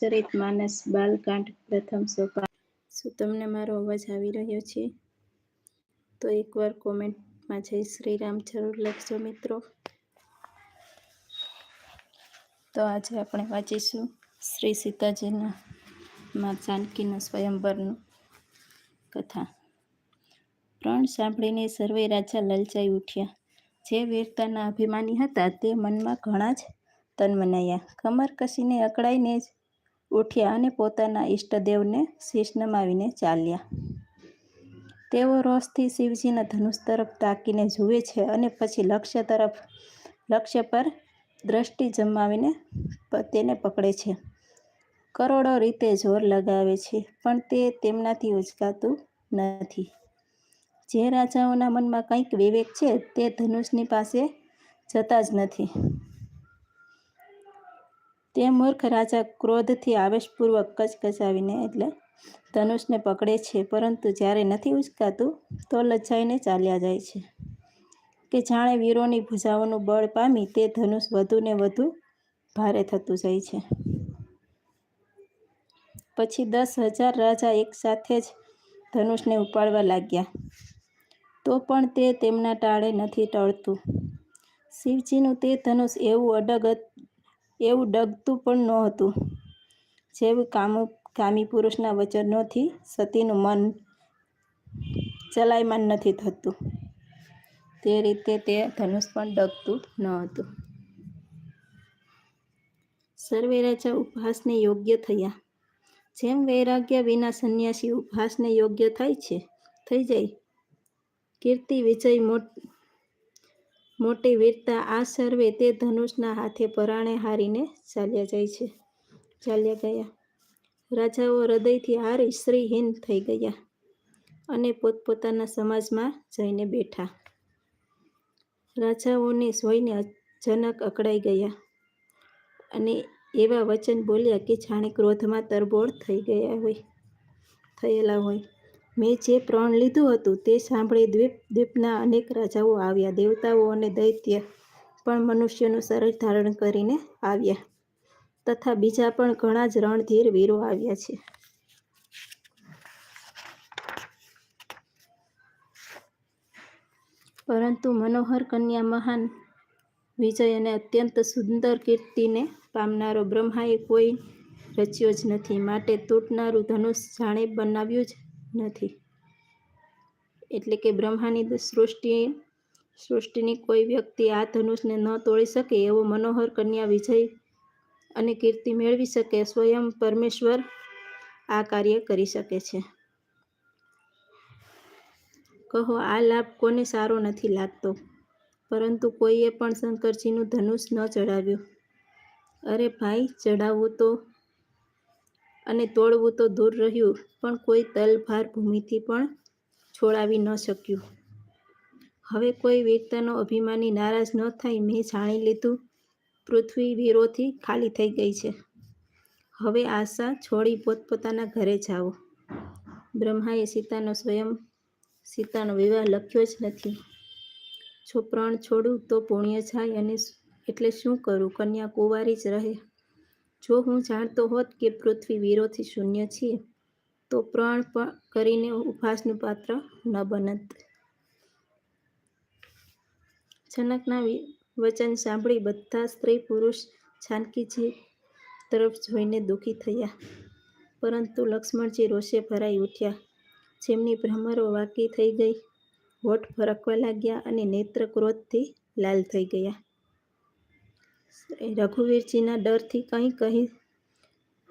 ચરિત માનસ બાલકાંડ પ્રથમ સોપાન. શું તમને મારો અવાજ આવી રહ્યો છે? તો એકવાર કોમેન્ટમાં જય શ્રી રામ જરૂર લખજો મિત્રો. તો આજે આપણે વાંચીશું શ્રી સીતાજીના માં જાનકીના સ્વયંવરનું કથા. પ્રણ સાંભળીને સર્વે રાજા લલચાઈ ઉઠ્યા. જે વીરતાના અભિમાની હતા તે મનમાં ઘણા જ તન્મનાયા. કમર કસીને અકળાઈને જ ઉઠ્યા અને પોતાના ઈષ્ટદેવને શીશ નમાવીને ચાલ્યા. તેઓ રોષથી શિવજીના ધનુષ તરફ તાકીને જુએ છે અને પછી લક્ષ્ય તરફ, લક્ષ્ય પર દ્રષ્ટિ જમાવીને તેને પકડે છે. કરોડો રીતે જોર લગાવે છે, પણ તે તેમનાથી ઉચકાતું નથી. જે રાજાઓના મનમાં કંઈક વિવેક છે, તે ધનુષની પાસે જતા જ નથી. તે મૂર્ખ રાજા ક્રોધથી આવેશપૂર્વક કચકચાવીને એટલે ધનુષને પકડે છે, પરંતુ જ્યારે નથી ઉચકાતું, તો લજાઈને ચાલ્યા જાય છે. કે જાણે વીરોની ભૂજાઓનું બળ પામી તે ધનુષ વધુ ને વધુ ભારે થતું જાય છે. પછી દસ હજાર રાજા એકસાથે જ ધનુષને ઉપાડવા લાગ્યા. તો પણ તે તેમના ટાળે નથી ટળતું. શિવજીનું તે ધનુષ એવું અડગ એવું ડગતું પણ નહોતું. જેવું કામ, કામી પુરુષના વચનોથી સતીનું મન ચલાયમાન નથી થતું. તે રીતે તે ધનુષ પણ ડગતું ન હતું. સર્વે રાજા ઉપહાસને યોગ્ય થયા. જેમ વૈરાગ્ય વિના સંન્યાસી ઉપહાસને યોગ્ય થાય છે, થઈ જાય. કીર્તિ વિજય મોટ મોટી વીરતા આ સર્વે તે ધનુષના હાથે પરાણે હારીને ચાલ્યા જાય છે. ચાલ્યા ગયા. રાજાઓ હૃદયથી હારી શ્રીહીન થઈ ગયા અને પોતપોતાના સમાજમાં જઈને બેઠા. રાજાઓને જોઈને જનક અકળાઈ ગયા અને એવા વચન બોલ્યા કે જાણે ક્રોધમાં તરબોળ થઈ ગયા હોય, થયેલા હોય. મેં જે પ્રણ લીધું હતું તે સાંભળી દ્વીપ, દ્વીપના અનેક રાજાઓ આવ્યા, દેવતાઓ અને દૈત્ય પણ મનુષ્યનું શરીર ધારણ કરીને આવ્યા તથા બીજા પણ ઘણા જ રણધીર વીરો આવ્યા છે. પરંતુ મનોહર કન્યા મહાન વિજય અને અત્યંત સુંદર કીર્તિને પામનારો બ્રહ્માએ કોઈ રચ્યો જ નથી. માટે તૂટનારું ધનુષ જાણે બનાવ્યું જ નથી. એટલે કે બ્રહ્માની સૃષ્ટિ, સૃષ્ટિની કોઈ વ્યક્તિ આ ધનુષને ન તોડી શકે એવો મનોહર કન્યા વિજય અને કીર્તિ મેળવી શકે સ્વયં પરમેશ્વર આ કાર્ય કરી શકે છે. કહો, આ લાભ કોને સારો નથી લાગતો? પરંતુ કોઈએ પણ શંકરજીનું ધનુષ ન ચડાવ્યું અરે ભાઈ ચડાવવું તો અને તોડવું તો દૂર રહ્યું, પણ કોઈ તલભાર ભૂમિથી પણ છોડાવી ન શક્યું. હવે કોઈ વીરતાનો અભિમાની નારાજ ન થાય મેં જાણી લીધું, પૃથ્વી વીરોથી ખાલી થઈ ગઈ છે. હવે આશા છોડી પોતપોતાના ઘરે જાઓ. બ્રહ્માએ સીતાનો સ્વયં, સીતાનો વિવાહ લખ્યો જ નથી. જો પ્રણ છોડું તો પુણ્ય જાય અને એટલે શું કરું? કન્યા કુંવારી જ રહે. જો હું જાણતો હોત કે પૃથ્વી વીરોથી શૂન્ય છીએ, તો પ્રણ પણ કરીને ઉપહાસનું પાત્ર ન બનત. જનકના વચન સાંભળી બધા સ્ત્રી પુરુષ જાનકીજી તરફ જોઈને દુઃખી થયા. પરંતુ લક્ષ્મણજી રોષે ભરાઈ ઉઠ્યા. જેમની ભ્રમરો વાકી થઈ ગઈ, હોઠ ફરકવા લાગ્યા અને નેત્ર ક્રોધથી લાલ થઈ ગયા. રઘુવીરજીના ડરથી કંઈ કહી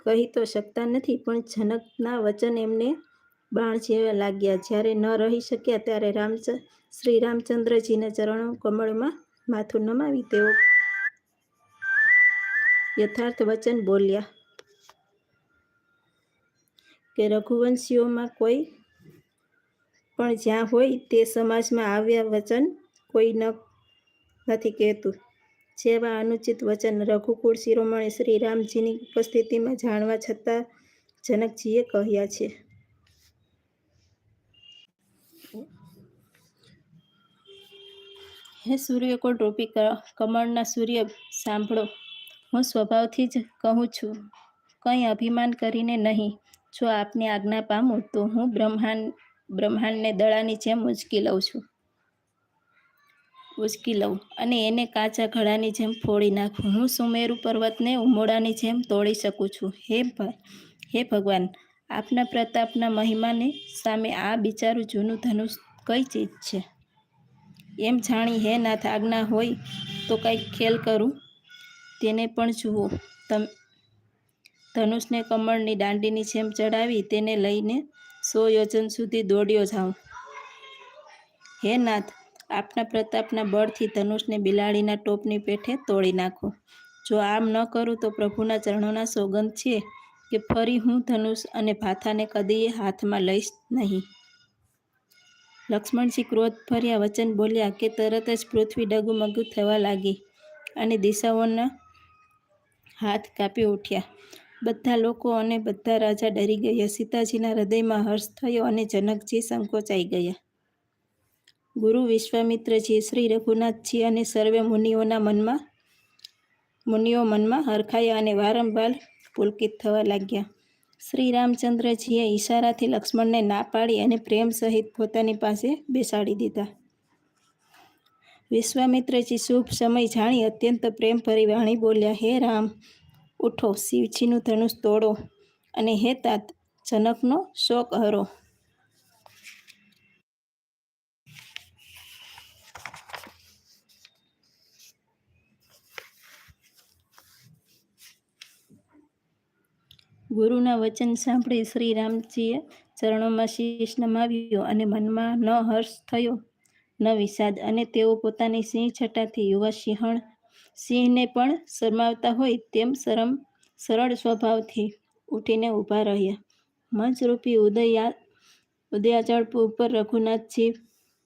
કહી તો શકતા નથી, પણ જનકના વચન એમને બાણ જેવા લાગ્યા. જ્યારે ન રહી શક્યા ત્યારે રામચંદ્ર શ્રી રામચંદ્રજીના ચરણો કમળમાં માથું નમાવી તેઓ યથાર્થ વચન બોલ્યા કે રઘુવંશીઓમાં કોઈ પણ જ્યાં હોય તે સમાજમાં આવ્યા વચન કોઈ ન નથી કહેતું. જેવા અનુચિત વચન રઘુકુળ શિરોમણી શ્રી રામજીની ઉપસ્થિતિમાં જાણવા છતાં જનકજીએ કહ્યા છે. હે સૂર્યકોટ રૂપી કમળના સૂર્ય, સાંભળો. હું સ્વભાવથી જ કહું છું, કંઈ અભિમાન કરીને નહીં. જો આપની આજ્ઞા પામું તો હું બ્રહ્માંડ બ્રહ્માંડને દળાની જેમ ઉચકી લઉં છું. ઉચકી લઉં અને એને કાચા ઘડાની જેમ ફોડી નાખું. હું સુમેરુ પર્વતને ઉમોડાની જેમ તોડી શકું છું. હે હે ભગવાન, આપના પ્રતાપના મહિમાને સામે આ બિચારું જૂનું ધનુષ કઈ ચીજ છે? એમ જાણી હે નાથ આજ્ઞા હોય તો કંઈક ખેલ કરું. તેને પણ જુઓ. તમ, ધનુષને કમળની દાંડીની જેમ ચડાવી તેને લઈને સો યોજન સુધી દોડ્યો જાઉં. હે નાથ આપના પ્રતાપના બળથી ધનુષને બિલાડીના ટોપની પેઠે તોડી નાખો. જો આમ ન કરું તો પ્રભુના ચરણોના સોગંદ છે કે ફરી હું ધનુષ અને ભાથાને કદીએ હાથમાં લઈશ નહીં. લક્ષ્મણજી ક્રોધ ભર્યા વચન બોલ્યા કે તરત જ પૃથ્વી ડગુમગુ થવા લાગી અને દિશાઓના હાથ કાપી ઉઠ્યા. બધા લોકો અને બધા રાજા ડરી ગયા. સીતાજીના હૃદયમાં હર્ષ થયો અને જનકજી સંકોચાઈ ગયા. ગુરુ વિશ્વામિત્રજી શ્રી રઘુનાથજી અને સર્વે મુનિઓના મનમાં, મુનિઓ મનમાં હરખાયા અને વારંવાર પુલકિત થવા લાગ્યા. શ્રી રામચંદ્રજીએ ઈશારાથી લક્ષ્મણને ના પાડી અને પ્રેમ સહિત પોતાની પાસે બેસાડી દીધા. વિશ્વામિત્રજી શુભ સમય જાણી અત્યંત પ્રેમ ભરી વાણી બોલ્યા, હે રામ, ઉઠો, શિવજીનું ધનુષ તોડો અને હે તાત, જનકનો શોક હરો. ગુરુના વચન સાંભળી શ્રી રામજીએ ચરણોમાં શીશ નમાવ્યો અને મનમાં ન હર્ષ થયો, ન વિષાદ. અને તેઓ પોતાની સિંહ છટાથી યુવા સિંહણ, સિંહને પણ શરમાવતા હોય તેમ શરમ, સરળ સ્વભાવથી ઉઠીને ઊભા રહ્યા. મંચરૂપી ઉદયા ઉદયાચળ ઉપર રઘુનાથજી,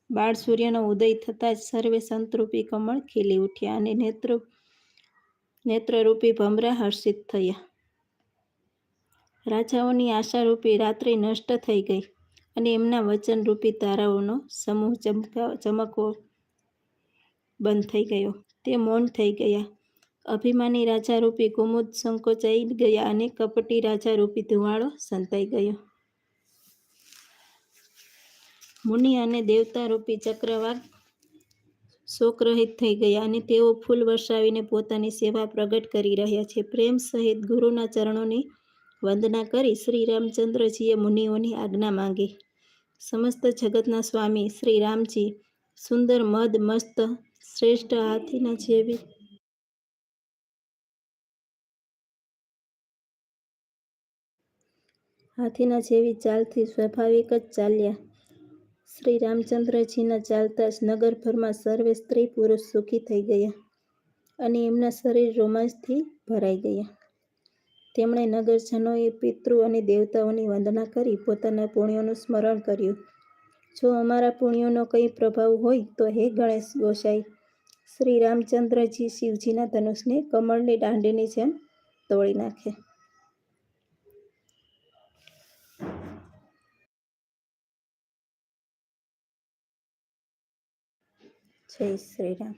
બાળ સૂર્યનો ઉદય થતાં જ સર્વે સંતરૂપી કમળ ખીલી ઉઠ્યા અને નેત્ર, નેત્રરૂપી ભમરા હર્ષિત થયા. રાજાઓની આશારૂપી રાત્રિ નષ્ટ થઈ ગઈ અને એમના વચનરૂપી તારાઓનો સમૂહ ચમકા ચમકવો બંધ થઈ ગયો. તે મૌન થઈ ગયા. અભિમાની રાજારૂપી કુમુદ સંકોચાઈ ગયા અને કપટી રાજારૂપી ધુવાળો સંતાઈ ગયો. મુનિ અને દેવતારૂપી ચક્રવાક શોકરહિત થઈ ગયા અને તેઓ ફૂલ વર્ષાવીને પોતાની સેવા પ્રગટ કરી રહ્યા છે. પ્રેમ સહિત ગુરુના ચરણોની વંદના કરી શ્રી રામચંદ્રજીએ મુનિઓની આજ્ઞા માંગી. સમસ્ત જગતના સ્વામી શ્રી રામજી સુંદર, મદ, મસ્ત, શ્રેષ્ઠ હાથીના જેવી હાથીના જેવી ચાલથી સ્વાભાવિક જ ચાલ્યા. શ્રી રામચંદ્રજીના ચાલતા જ નગરભરમાં સર્વે સ્ત્રી પુરુષ સુખી થઈ ગયા અને એમના શરીર રોમાંચથી ભરાઈ ગયા. તેમણે નગરજનોએ પિતૃ અને દેવતાઓની વંદના કરી પોતાના પુણ્યોનું સ્મરણ કર્યું. જો અમારા પુણ્યોનો કંઈ પ્રભાવ હોય તો હે ગણેશ ગોસાઈ, શ્રી રામચંદ્રજી શિવજીના ધનુષને કમળની દાંડીની જેમ તોડી નાખે. જય શ્રી રામ.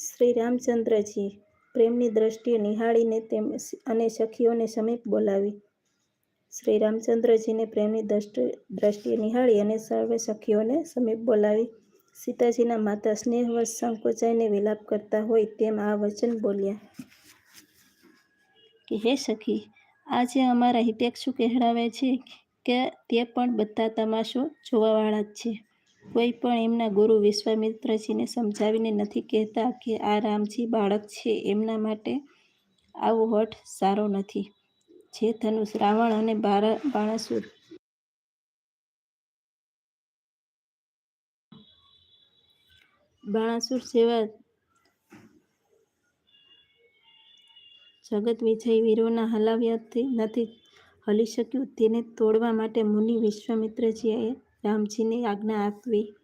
શ્રી રામચંદ્રજી પ્રેમની દ્રષ્ટિએ નિહાળીને તેમ અને સખીઓને સમીપ બોલાવી. શ્રી રામચંદ્રજીને પ્રેમની દ્રષ્ટિએ નિહાળી અને સર્વે સખીઓને સમીપ બોલાવી. સીતાજીના માતા સ્નેહવશ સંકોચાઈને વિલાપ કરતા હોય તેમ આ વચન બોલ્યા. કે હે સખી, આજે અમારા હિતેક્ષુ કહેવાવે છે કે તે પણ બધા તમાશો જોવાવાળા જ છે. કોઈ પણ એમના ગુરુ વિશ્વામિત્રજીને સમજાવીને નથી કહેતા કે આ રામજી બાળક છે, એમના માટે આવો હઠ સારો નથી. જે ધનુષ રાવણ અને બાણાસુર બાણાસુર જેવા જગત વિજય વીરોના હલાવ્યાથી નથી હલી શક્યું, તેને તોડવા માટે મુનિ વિશ્વામિત્રજીએ રામજીને આજ્ઞા આપવી.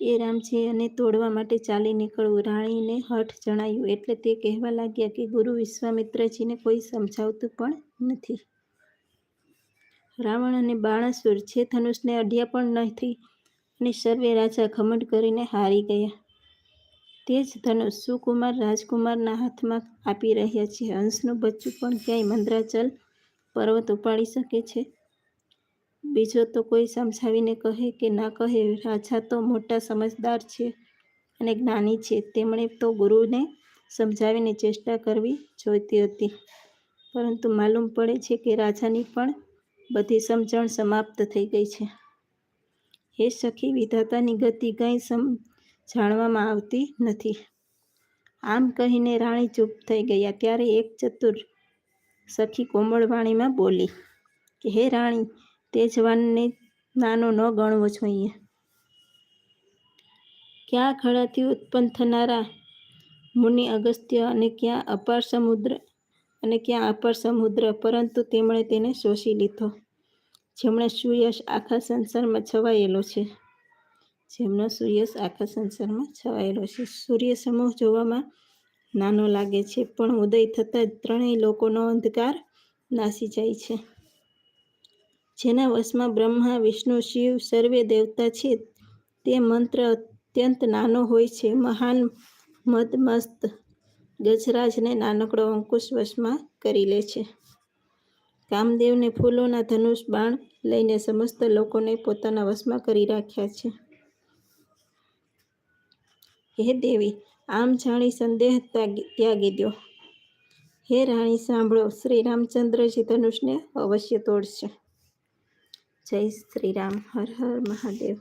એ રામજી અને તોડવા માટે ચાલી નીકળવું. રાણીને હઠ જણાયું એટલે તે કહેવા લાગ્યા કે, ગુરુ વિશ્વામિત્રજીને કોઈ સમજાવતું પણ નથી. રાવણ અને બાણાસુર છે ધનુષને અડ્યા પણ નથી અને સર્વે રાજા ઘમંડ કરીને હારી ગયા. તે જ ધનુષ સુકુમાર રાજકુમારના હાથમાં આપી રહ્યા છે. હંસનું બચ્ચું પણ ક્યાંય મંદ્રાચલ પર્વત ઉપાડી શકે છે? બીજો તો કોઈ સમજાવીને કહે કે ના કહે, રાજા તો મોટા સમજદાર છે અને જ્ઞાની છે. તેમણે તો ગુરુને સમજાવીને ચેષ્ટા કરવી જોઈતી હતી. પરંતુ માલુમ પડે છે કે રાજાની પણ બધી સમજણ સમાપ્ત થઈ ગઈ છે. હે સખી, વિધાતાની ગતિ કંઈ સમ, જાણવામાં આવતી નથી. આમ કહીને રાણી ચૂપ થઈ ગયા. ત્યારે એક ચતુર સખી કોમળ વાણીમાં બોલી કે, હે રાણી તે જવાનને નાનો ન ગણવો જોઈએ. ક્યાં ખડાથી ઉત્પન્ન થનારા મુનિ અગસ્ત્ય અને ક્યાં અપાર સમુદ્ર અને ક્યાં અપાર સમુદ્ર? પરંતુ તેમણે તેને શોષી લીધો. જેમણે સુયશ આખા સંસારમાં છવાયેલો છે. જેમનો સુયશ આખા સંસારમાં છવાયેલો છે. સૂર્ય સમૂહ જોવામાં નાનો લાગે છે, પણ ઉદય થતાં જ ત્રણેય લોકોનો અંધકાર નાસી જાય છે. જેના વશમાં બ્રહ્મા, વિષ્ણુ, શિવ, સર્વે દેવતા છે. તે મંત્ર અત્યંત નાનો હોય છે. મહાન મદમસ્ત ગજરાજને નાનકડો અંકુશ વશમાં કરી લે છે. કામદેવને ફૂલોના ધનુષ બાણ લઈને સમસ્ત લોકોને પોતાના વશમાં કરી રાખ્યા છે. હે દેવી, આમ જાણી સંદેહ ત્યાગી દો હે રાણી, સાંભળો, શ્રી રામચંદ્રજી ધનુષને અવશ્ય તોડશે. જય શ્રી રામ. હર હર મહાદેવ.